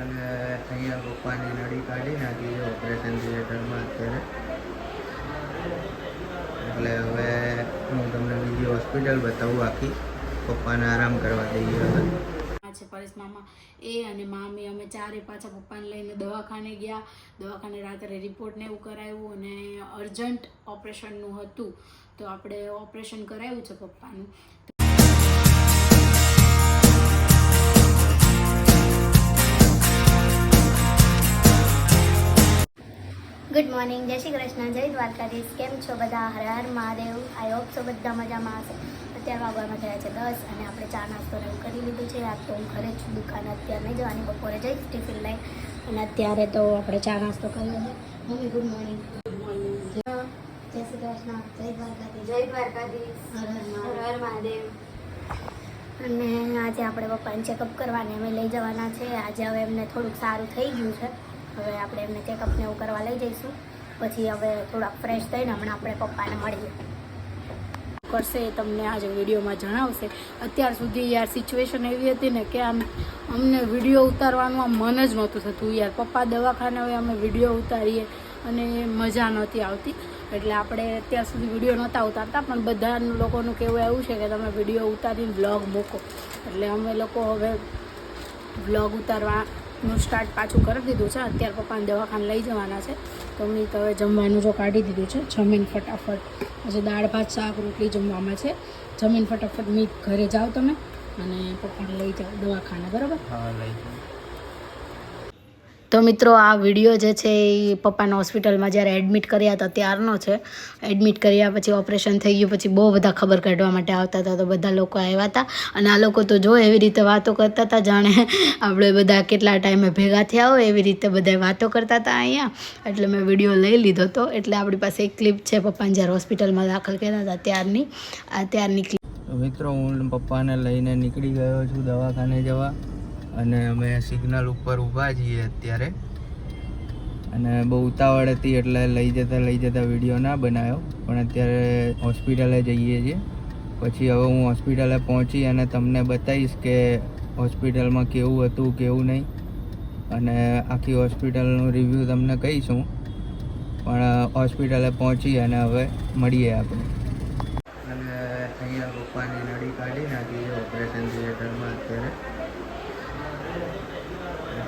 અને અહીંયા પપ્પાની નળી કાઢી નાખી છે ઓપરેશન થિયેટરમાં અત્યારે એટલે હવે હું તમને બીજી હોસ્પિટલ બતાવું આખી. પપ્પાને આરામ કરવા દઈએ હવે. છે પરેશ મામા. એ અને મામી અમે ચારે પાછા પપ્પાને લઈને દવાખાને ગયા. દવાખાને રાત્રે રિપોર્ટ ને એવું કરાવ્યું અને અર્જન્ટ ઓપરેશનનું હતું. તો આપણે ઓપરેશન કરાવ્યું છે પપ્પાનું. ગુડ મોર્નિંગ જય શ્રી કૃષ્ણ. જય દ્વારકાધીશ. કેમ છો બધા? હર હર મહાદેવ. આઈ હોપ છો બધા મજામાં હશે. અત્યારે વાગવામાં થયા છે દસ અને આપણે ચા નાસ્તો એવું કરી લીધું છે. આજ તો હું ઘરે જ છું દુકાન અત્યારે નહીં જવાની બપોરે જઈશ ટિફિન લઈ અને અત્યારે તો આપણે ચા નાસ્તો કરી લીધો. મમ્મી ગુડ મોર્નિંગ જય શ્રી કૃષ્ણ. જય દ્વારકાધીશ. જય દ્વારકાધીશ. હર હર હર મહાદેવ. અને આજે આપણે પપ્પાને ચેકઅપ કરવાને અમે લઈ જવાના છે. આજે હવે એમને થોડુંક સારું થઈ ગયું છે. હવે આપણે એમને ચેકઅપને એવું કરવા લઈ જઈશું. પછી હવે થોડાક ફ્રેશ થઈને હમણાં આપણે પપ્પાને મળીએ. કરશે એ તમને આજે વિડીયોમાં જણાવશે. અત્યાર સુધી યાર સિચ્યુએશન એવી હતી ને કે આમ અમને વીડિયો ઉતારવાનું આમ મન જ નહોતું થતું. યાર પપ્પા દવાખાને હોય અમે વીડિયો ઉતારીએ અને મજા નહોતી આવતી. એટલે આપણે અત્યાર સુધી વીડિયો નહોતા ઉતારતા, પણ બધા લોકોનું કહેવું એવું છે કે તમે વીડિયો ઉતારીને બ્લોગ મૂકો. એટલે અમે લોકો હવે બ્લોગ ઉતારવાનું સ્ટાર્ટ પાછું કરી દીધું છે. અત્યારે પપ્પાને દવાખાને લઈ જવાના છે. તો મેં હવે જમવાનું જો કાઢી દીધું છે. જમીન ફટાફટ. પછી દાળ, ભાત, શાક, રોટલી જમવામાં છે. જમીન ફટાફટ મીત ઘરે જાઓ તમે અને પપ્પાને લઈ જાઓ દવાખાને, બરાબર? હા, લઈ જાઉં તો મિત્રો, આ વીડિયો જે છે એ પપ્પાને હોસ્પિટલમાં જ્યારે એડમિટ કર્યા હતા, ત્યારનો છે. એડમિટ કર્યા પછી ઓપરેશન થઈ ગયું, પછી બહુ બધા ખબર કાઢવા માટે આવતા હતા. તો બધા લોકો આવ્યા હતા અને આ લોકો તો જો એવી રીતે વાતો કરતા હતા, જાણે આપણે બધા કેટલા ટાઈમે ભેગા થયા હોય એવી રીતે બધા વાતો કરતા હતા અહીંયા. એટલે મેં વીડિયો લઈ લીધો હતો એટલે આપણી પાસે એક ક્લિપ છે પપ્પાને જ્યારે હોસ્પિટલમાં દાખલ કર્યા હતા ત્યારની, આ ત્યારની ક્લિપ. મિત્રો, હું પપ્પાને લઈને નીકળી ગયો છું દવાખાને જવા. અને અમે સિગ્નલ ઉપર ઊભા છીએ અત્યારે. અને બહુ ઉતાવળ હતી એટલે લઈ જતા લઈ જતા વીડિયો ના બનાવ્યો પણ અત્યારે હોસ્પિટલે જઈએ છીએ. પછી હવે હું હોસ્પિટલે પહોંચી અને તમને બતાવીશ કે હોસ્પિટલમાં કેવું હતું, કેવું નહીં. અને આખી હોસ્પિટલનું રિવ્યૂ તમને કહીશું પણ હોસ્પિટલે પહોંચી અને હવે મળીએ આપણે.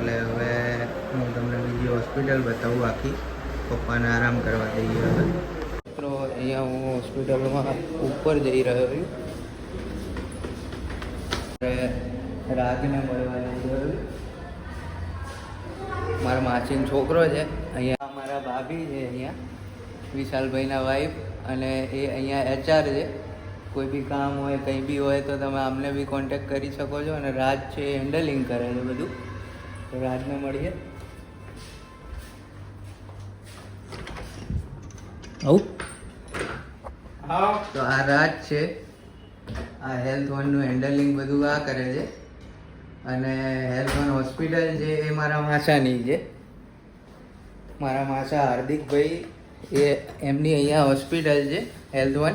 એટલે હવે હું તમને બીજી હોસ્પિટલ બતાવું આખી. પપ્પાને આરામ કરવા દઈએ હવે. મિત્રો, અહીંયા હું હોસ્પિટલમાં ઉપર જઈ રહ્યો છું. રાતને મળવા જઈ રહ્યો મારા માસીનો છોકરો છે. અહીંયા મારા ભાભી છે અહીંયા. વિશાલભાઈના વાઈફ અને એ અહીંયા એચઆર છે. કોઈ બી કામ હોય, કંઈ બી હોય તો તમે આમને બી કોન્ટેક્ટ કરી શકો છો અને રાજ છે હેન્ડલિંગ કરે છે બધું. તો રાજને મળીએ. આવું? તો આ રાજ છે. આ હેલ્થ વનનું હેન્ડલિંગ બધું આ કરે છે. અને હેલ્થ વન હોસ્પિટલ છે એ મારા માસાની છે. મારા માસા હાર્દિકભાઈ એ એમની અહીંયા હોસ્પિટલ છે હેલ્થ વન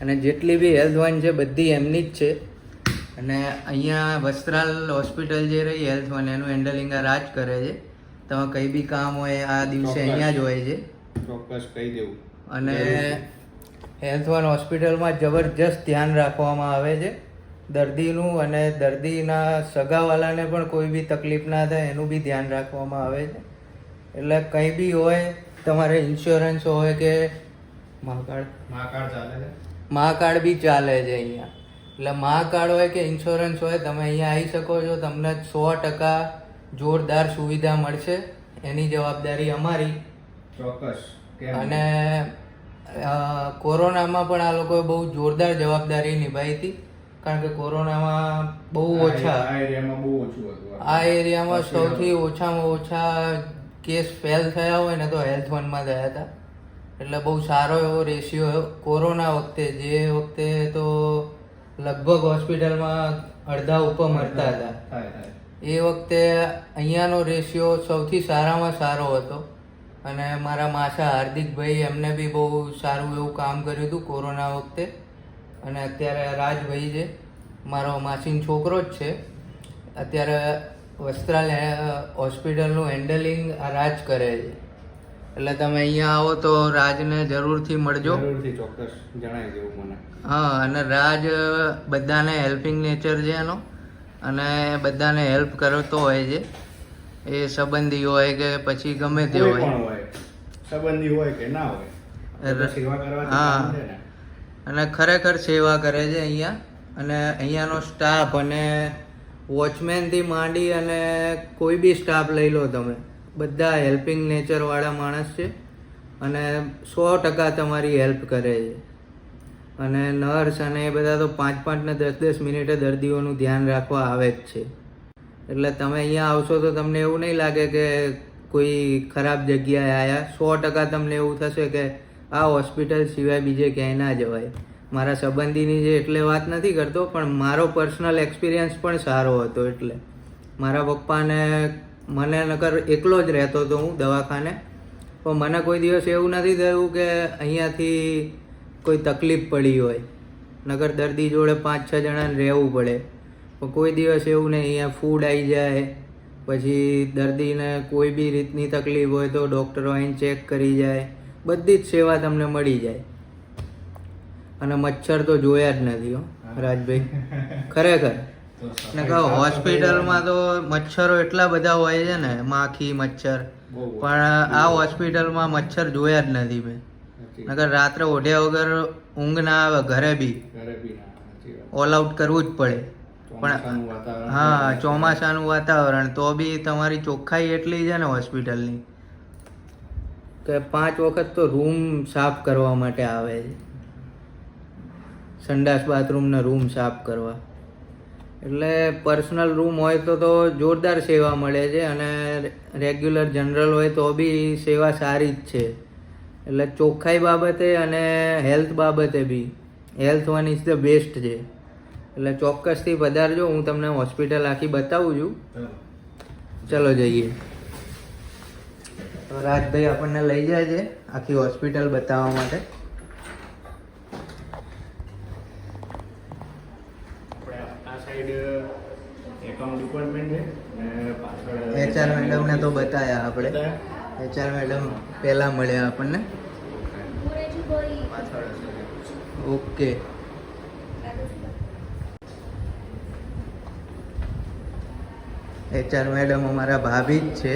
અને જેટલી બી હેલ્થ વન છે બધી એમની જ છે. અને અહીંયા વસ્ત્રાલ હોસ્પિટલ જે રહી હેલ્થ વન એનું હેન્ડલિંગ આ રાજ કરે છે. તમે કંઈ બી કામ હોય આ દિવસે અહીંયા જ હોય છે. ચોક્કસ કહી દેવું. અને હેલ્થ વન હોસ્પિટલમાં જબરજસ્ત ધ્યાન રાખવામાં આવે છે. દર્દીનું અને દર્દીના સગાવાલાને પણ કોઈ બી તકલીફ ના થાય એનું બી ધ્યાન રાખવામાં આવે છે. એટલે કંઈ બી હોય તમારે ઇન્સ્યોરન્સ હોય કે મહાકાળ મહાકાળ ચાલે છે? મહાકાળ બી ચાલે છે અહીંયા. એટલે મહાકાળ હોય કે ઇન્સ્યોરન્સ હોય તમે અહીંયા આવી શકો છો તમને સો ટકા જોરદાર સુવિધા મળશે. એની જવાબદારી અમારી. ચોક્કસ. અને કોરોનામાં પણ આ લોકોએ બહુ જોરદાર જવાબદારી નિભાવી હતી. કારણ કે કોરોનામાં બહુ ઓછા આ એરિયામાં સૌથી ઓછામાં ઓછા કેસ ફેલ થયા હોય ને તો હેલ્થ વનમાં થયા હતા. એટલે બહુ સારો એવો રેશિયો કોરોના વખતે જે વખતે તો લગભગ હોસ્પિટલમાં અડધા ઉપર મરતા હતા. એ વખતે અહીંયાનો રેશિયો સૌથી સારામાં સારો હતો. અને મારા માસા હાર્દિકભાઈ એમને બી બહુ સારું એવું કામ કર્યું હતું કોરોના વખતે. અને અત્યારે રાજભાઈ છે મારો માસીનો છોકરો જ છે. અત્યારે વસ્ત્રાલ હોસ્પિટલનું હેન્ડલિંગ આ રાજ કરે છે. એટલે તમે અહીંયા આવો તો રાજને જરૂરથી મળજો. જરૂરથી ચોક્કસ જણાવી દેવું મને. હા અને રાજ બધાને હેલ્પિંગ નેચર છે એનો. અને બધાને હેલ્પ કરતો હોય છે. એ સંબંધી હોય કે પછી ગમે તે હોય. સંબંધી હોય કે ના હોય. હા. અને ખરેખર સેવા કરે છે અહીંયા. અને અહીંયાનો સ્ટાફ અને વોચમેનથી માંડી અને કોઈ બી સ્ટાફ લઈ લો તમે. બધા હેલ્પિંગ નેચરવાળા માણસ છે અને સો ટકા તમારી હેલ્પ કરે છે. અને નર્સ અને એ બધા તો પાંચ પાંચ ને દસ દસ મિનિટે દર્દીઓનું ધ્યાન રાખવા આવે જ છે. એટલે તમે અહીંયા આવશો તો તમને એવું નહીં લાગે કે કોઈ ખરાબ જગ્યાએ આવ્યા સો ટકા તમને એવું થશે કે આ હોસ્પિટલ સિવાય બીજે ક્યાંય ના જવાય. મારા સંબંધીની જે એટલે વાત નથી કરતો, પણ મારો પર્સનલ એક્સપિરિયન્સ પણ સારો હતો એટલે. મારા પપ્પાને મને નકર એકલો જ રહેતો હતો હું દવાખાને. પણ મને કોઈ દિવસ એવું નથી થયું કે અહીંયાથી કોઈ તકલીફ પડી હોય. નગર દર્દી જોડે પાંચ છ જણાને રહેવું પડે. પણ કોઈ દિવસ એવું નહીં અહીંયા ફૂડ આવી જાય. પછી દર્દીને કોઈ બી રીતની તકલીફ હોય તો ડૉક્ટરો અહીં ચેક કરી જાય. બધી જ સેવા તમને મળી જાય. અને મચ્છર તો જોયા જ નથી હો. રાજભાઈ. ખરેખર. હોસ્પિટલમાં તો મચ્છરો એટલા બધા હોય છે ને માખી મચ્છર. પણ આ હોસ્પિટલમાં મચ્છર જોયા જ નથી મેં. નકર રાત્રે ઓઢ્યા વગર ઊંઘ ના આવે ઘરે બી. ઓલ આઉટ કરવું જ પડે. પણ હા ચોમાસાનું વાતાવરણ તો બી તમારી ચોખ્ખાઈ એટલી છે ને હોસ્પિટલની. કે પાંચ વખત તો રૂમ સાફ કરવા માટે આવે છે. સંડાસ બાથરૂમના રૂમ સાફ કરવા. એટલે પર્સનલ રૂમ હોય તો તો જોરદાર સેવા મળે છે અને રેગ્યુલર જનરલ હોય તો બી સેવા સારી જ છે. એટલે ચોખ્ખાઈ બાબતે અને હેલ્થ બાબતે બી Health One is the best છે. એટલે ચોક્કસથી પધારજો, હું તમને હોસ્પિટલ આખી બતાવું છું. ચાલો. જઈએ. તો રાજભાઈ આપણને લઈ જાય છે આખી હોસ્પિટલ બતાવવા માટે આપણે આ સાઈડ એકાઉન્ટ ડિપાર્ટમેન્ટ છે અને પાછળ એચઆર મેડમને તો બતાવ્યા આપણે. એચઆર મેડમ પહેલાં મળ્યા આપણને. ઓકે. એચઆર મેડમ અમારા ભાભી જ છે.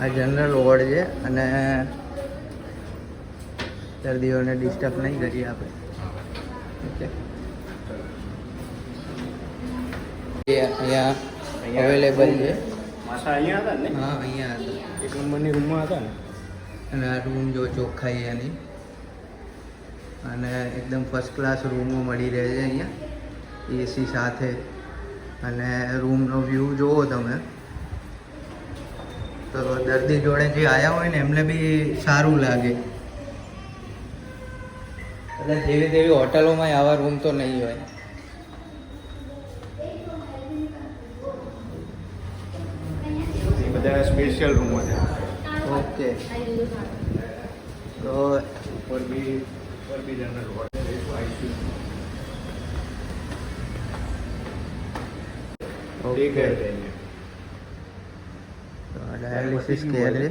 આ જનરલ વોર્ડ છે અને દર્દીઓને ડિસ્ટર્બ નહીં કરીએ આપણે. ઓકે અહીંયા અવેલેબલ છે. માસા અહીંયા હતા ને? હા અહીંયા હતા. એક નંબરની રૂમમાં હતા ને? અને આ રૂમ જો ચોખ્ખાઈ એની. અને એકદમ ફર્સ્ટ ક્લાસ રૂમો મળી રહે છે અહીંયા. એસી સાથે. અને રૂમનો વ્યૂ જુઓ તમે. તો દર્દી જોડે જે આવ્યા હોય ને એમને બી સારું લાગે. એટલે જેવી તેવી હોટલોમાં આવા રૂમ તો નહીં હોય. એ બધા સ્પેશિયલ રૂમો છે ઓકે. તો ઉપર બી ઉપર બી જનરલ વોર્ડ છે આઈસીયુ ઓકે. દેખાય છે અહીંયા. ડાયાલિસિસ કેર છે.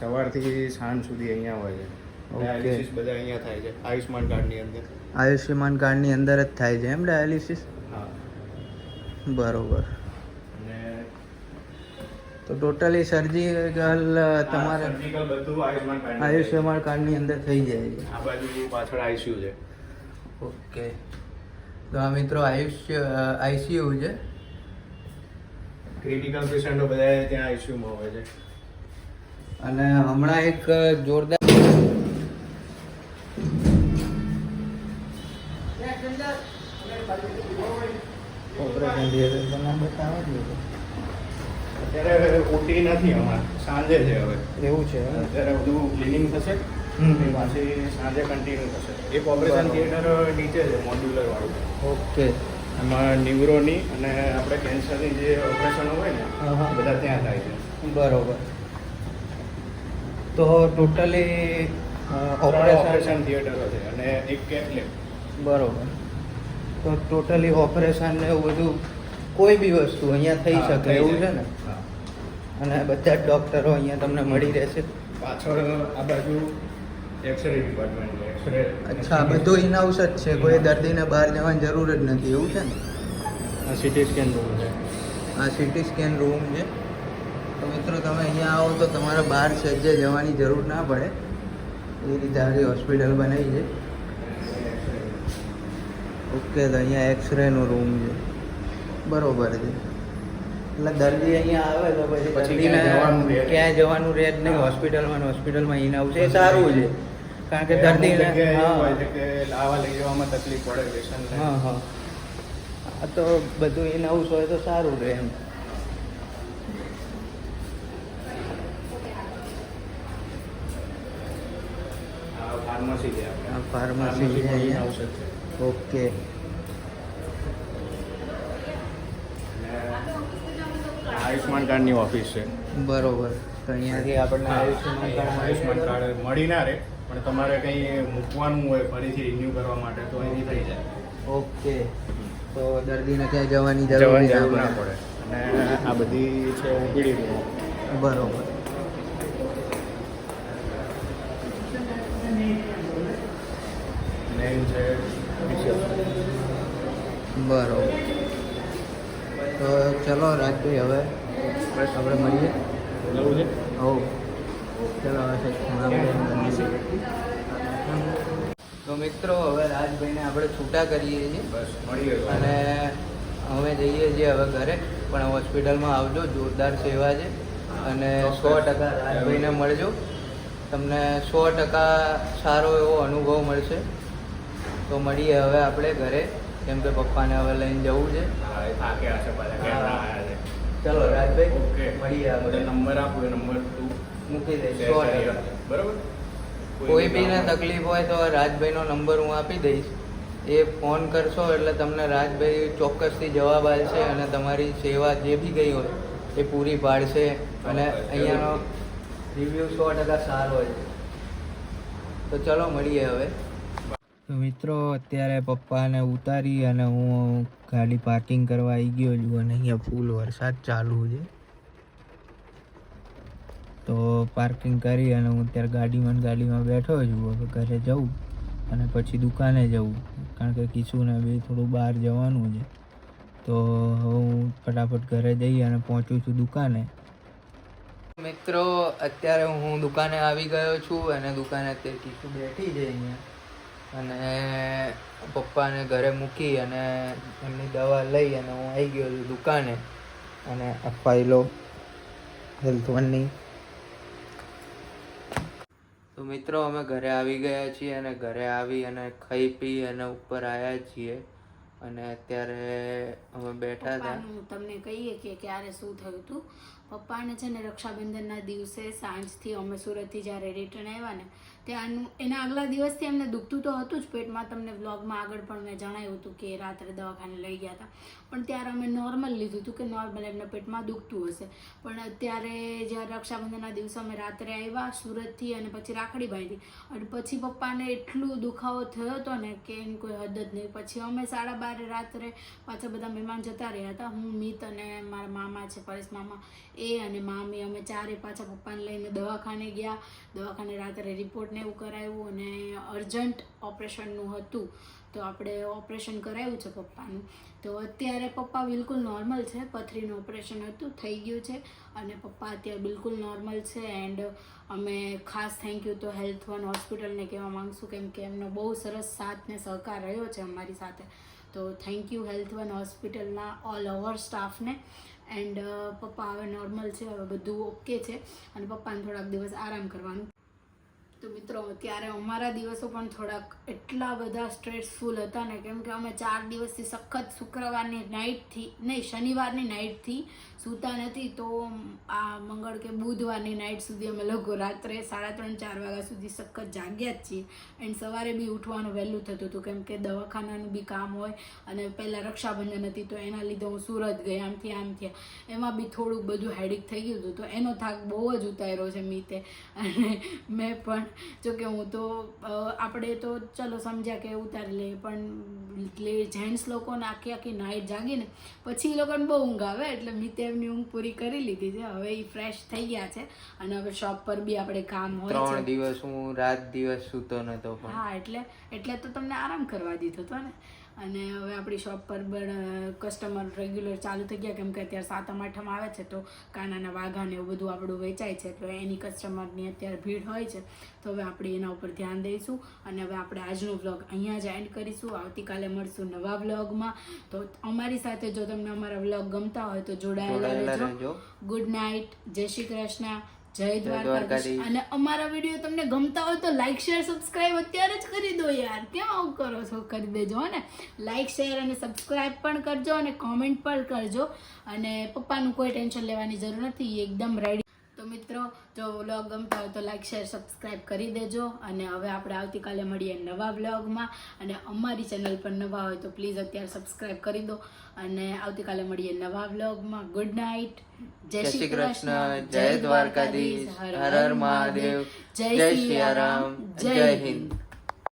સવારથી સાંજ સુધી અહીંયા હોય છે. ઓકે. ડાયાલિસિસ બધા અહીંયા થાય છે આયુષ્માન કાર્ડની અંદર. આયુષ્યમાન કાર્ડની અંદર જ થાય છે એમ ડાયાલિસિસ હા. બરોબર. તો ટોટલી સર્જિકલ તમારે સર્જિકલ બધું આયુષ્માન કાર્ડ આયુષ્યમાન કાર્ડની અંદર થઈ જાય છે. આ બાજુ પાછળ આઈસીયુ છે. ઓકે. તો આ મિત્રો આયુષ્ય આઈસીયુ છે. ક્રિટિકલ પેશન્ટો બધા ત્યાં આઈસીયુમાં હોય છે. અને હમણાં એક જોરદાર ઓપરેશન થિયેટર બતાવો જ અત્યારે ઓટી નથી હમણાં સાંજે છે હવે. એવું છે અત્યારે બધું ક્લિનિંગ થશે. પાછી સાંજે કન્ટિન્યુ થશે. એક ઓપરેશન થિયેટર નીચે છે મોડ્યુલર વાળું. ઓકે. એમાં ન્યુરોની અને આપણે કેન્સરની જે ઓપરેશન હોય ને. બધા ત્યાં થાય છે. બરોબર. તો ટોટલી ઓપરેશન ઓપરેશન થિયેટરો છે અને એક કેથલેબ બરોબર. તો ટોટલી ઓપરેશન ને એવું બધું કોઈ બી વસ્તુ અહીંયા થઈ શકે એવું છે ને? અને બધા જ ડોક્ટરો અહીંયા તમને મળી રહેશે. પાછળ આ બાજુ એક્સરે ડિપાર્ટમેન્ટ એક્સરે અચ્છા બધું ઇનહાઉસ જ છે? કોઈ દર્દીને બહાર જવાની જરૂર જ નથી એવું છે ને? આ સિટી સ્કેન રૂમ છે. આ સિટી સ્કેન રૂમ છે. તો મિત્રો તમે અહીંયા આવો તો તમારે બહાર સજ્જે જવાની જરૂર ના પડે. એ રીતે આવી હોસ્પિટલ બનાવી છે. ઓકે તો અહીંયા એક્સરેનો રૂમ છે. બરોબર છે. એટલે દર્દી અહીંયા આવે તો પછી દર્દીને ક્યાંય જવાનું રહે? જ નહીં હોસ્પિટલમાં હોસ્પિટલમાં ઇન આવશે એ સારું છે. કારણ કે દર્દીને છે લઈ જવામાં તકલીફ પડે પેશન્ટ હા હા. આ તો બધું એ નવું હોય તો સારું રહે એમ. ફાર્મસી છે આપણે. આ pharmacy છે Pharmacy પણ અહીંયા. in-house જ છે. ઓકે અને આ આયુષ્માન કાર્ડની ઓફિસ છે. બરોબર. તો અહીંયાથી આપણને આયુષ્યમાન કાર્ડ આયુષ્માન કાર્ડ મળી ના રહે પણ તમારે કંઈ મૂકવાનું હોય ફરીથી રિન્યુ કરવા માટે તો અહીંથી થઈ જાય. ઓકે. તો દર્દીને ક્યાંય જવાની જરૂર જરૂર ના પડે. અને આ બધી છે ઓપીડી બરોબર. મેઇન છે બરોબર. તો ચલો રાજભાઈ હવે બસ આપણે મળીએ. જવું છે? હો. ચલો તો મિત્રો હવે રાજભાઈને આપણે છૂટા કરીએ છીએ. બસ મળીએ અને અમે જઈએ છીએ હવે ઘરે. પણ હોસ્પિટલમાં આવજો જોરદાર સેવા છે. અને સો ટકા રાજભાઈને મળજો. તમને સો ટકા સારો એવો અનુભવ મળશે. તો મળીએ હવે આપણે ઘરે. કેમ કે પપ્પાને હવે લઈને જવું છે. ચલો રાજભાઈ ઓકે. મળીએ આપણે નંબર આપો નંબર તું મૂકી દઈશ share સો ટકા. બરાબર? કોઈ બીને તકલીફ હોય તો રાજભાઈનો નંબર હું આપી દઈશ. એ ફોન કરશો એટલે તમને રાજભાઈ ચોક્કસથી જવાબ આપશે અને તમારી સેવા જે બી ગઈ હોય એ પૂરી પાડશે. અને અહીંયાનો રિવ્યૂ સો ટકા સારો હોય છે. તો ચલો મળીએ હવે. મિત્રો, અત્યારે પપ્પાને ઉતારી અને હું ગાડી પાર્કિંગ કરવા આવી ગયો છું અને અહીંયા ફૂલ વરસાદ ચાલુ છે. તો પાર્કિંગ કરી અને હું અત્યારે ગાડીમાં ગાડીમાં બેઠો છું. હવે ઘરે જવું અને પછી દુકાને જવું કારણ કે કિશુને બી થોડું બહાર જવાનું છે. તો હું ફટાફટ ઘરે જઈ અને પહોંચું છું દુકાને. મિત્રો, અત્યારે હું દુકાને આવી ગયો છું અને દુકાને અત્યારે કિશુ બેઠી છે અહીંયા. અને પપ્પાને ઘરે મૂકી અને એમની દવા લઈ અને હું આવી ગયો છું દુકાને. અને આ ફાઇલો હેલ્થ વનની. તો મિત્રો, અમે ઘરે આવી ગયા છીએ અને ઘરે આવી અને ખાઈ પી અને ઉપર આવ્યા છીએ. અને અત્યારે અમે બેઠા હતા. હું તમને કહીએ કે ક્યારે શું થયું હતું? પપ્પાને છે ને રક્ષાબંધનના દિવસે સાંજથી અમે સુરતથી જ્યારે રિટર્ન આવ્યા ને ત્યાંનું એના આગલા દિવસથી એમને દુખતું તો હતું જ. પેટમાં તમને વ્લોગમાં આગળ પણ મેં જણાવ્યું હતું કે રાત્રે દવાખાને લઈ ગયા હતા. પણ ત્યારે અમે નોર્મલ લીધું હતું કે નોર્મલ એમને પેટમાં દુખતું હશે. પણ અત્યારે જ્યારે રક્ષાબંધનના દિવસે અમે રાત્રે આવ્યા સુરતથી અને પછી રાખડી બાંધી અને પછી પપ્પાને એટલું દુખાવો થયો હતો ને કે એની કોઈ હદ જ નહીં. પછી અમે સાડા બારે રાત્રે પાછા બધા મહેમાન જતા રહ્યા હતા. હું, મિત અને મારા મામા છે, પરેશ મામા, એ અને મામી. અમે ચારે પાછા પપ્પાને લઈને દવાખાને ગયા. દવાખાને રાત્રે રિપોર્ટ ને એવું કરાવ્યું અને અર્જન્ટ ઓપરેશનનું હતું, તો આપણે ઓપરેશન કરાવ્યું છે પપ્પાનું. તો અત્યારે પપ્પા બિલકુલ નોર્મલ છે, પથરીનું ઓપરેશન હતું, થઈ ગયું છે અને પપ્પા અત્યારે બિલકુલ નોર્મલ છે એન્ડ અમે ખાસ થેન્ક યુ તો હેલ્થ વન હોસ્પિટલને કહેવા માંગશું, કેમ કે એમનો બહુ સરસ સાથ ને સહકાર રહ્યો છે અમારી સાથે. તો થેન્ક યુ હેલ્થ વન હોસ્પિટલના ઓલ ઓવર સ્ટાફને. એન્ડ પપ્પા હવે નોર્મલ છે, હવે બધું ઓકે છે અને પપ્પાને થોડાક દિવસ આરામ કરવાનું. તો મિત્રો ત્યારે અમારા દિવસો પણ થોડાક એટલા બધા સ્ટ્રેસફુલ હતા ને, કેમ કે અમે ચાર દિવસથી સખત શુક્રવારની નાઇટથી નહીં, શનિવારની નાઇટથી સૂતા નથી, તો આ મંગળ કે બુધવારની નાઇટ સુધી અમે લઘુ રાત્રે સાડા ત્રણ, ચાર વાગ્યા સુધી સખત જાગ્યા જ છીએ. એન્ડ સવારે બી ઉઠવાનું વહેલું થતું હતું, કેમ કે દવાખાનાનું બી કામ હોય અને પહેલાં રક્ષાબંધન હતી, તો એના લીધે હું સુરત ગઈ આમથી આમ થયા. એમાં બી થોડુંક બધું હેડિક થઈ ગયું હતું, તો એનો થાક બહુ જ ઉતાર્યો છે, મીતે. અને મેં પણ જો કે હું તો આપણે તો ચલો સમજ્યા કે ઉતારી લઈએ પણ જેન્ટ્સ લોકોને આખી આખી નાઇટ જાગીને પછી એ લોકોને બહુ ઊંઘ આવે એટલે મેં તેમની ઊંઘ પૂરી કરી લીધી છે. હવે એ ફ્રેશ થઈ ગયા છે અને હવે શોપ પર બી આપણે કામ હોય ત્રણ દિવસ હું રાત દિવસ સૂતો નતો હા એટલે એટલે તો તમને આરામ કરવા દીધો હતો ને. અને હવે આપણી શોપ પર પણ કસ્ટમર રેગ્યુલર ચાલુ થઈ ગયા કેમ કે અત્યારે સાતમ આઠમ આવે છે તો કાનાના વાઘા ને એવું બધું આપણું વેચાય છે એટલે એની કસ્ટમરની અત્યારે ભીડ હોય છે. તો હવે આપણે એના ઉપર ધ્યાન દઈશું અને હવે આપણે આજનો વ્લોગ અહીંયા જ એન્ડ કરીશું. આવતીકાલે મળશું નવા વ્લોગમાં તો અમારી સાથે જો તમને અમારા વ્લોગ ગમતા હોય તો જોડાયેલા રહેજો. ગુડ નાઇટ જય શ્રી કૃષ્ણ. જય દ્વારકાધીશ. અને અમારા વીડિયો તમને ગમતા હોય તો લાઈક શેર સબસ્ક્રાઇબ અત્યારે જ કરી યાર કેમ આવું કરો છો? કરી દેજો ને. લાઈક શેર અને સબસ્ક્રાઈબ પણ કરજો અને કોમેન્ટ પણ કરજો. અને પપ્પાનું કોઈ ટેન્શન લેવાની જરૂર નથી એકદમ રેડી તો મિત્રો જો વ્લોગ ગમતા હોય તો લાઈક શેર સબસ્ક્રાઇબ કરી દેજો. અને હવે આપણે આવતીકાલે મળીએ નવા વ્લોગમાં અને અમારી ચેનલ પર નવા હોય તો પ્લીઝ અત્યારે સબસ્ક્રાઈબ કરી દો. અને આવતીકાલે મળીએ નવા વ્લોગમાં ગુડ નાઇટ જય શ્રી કૃષ્ણ. જય દ્વારકાધીશ. હર હર મહાદેવ. જય સિયારામ. જય હિન્દ.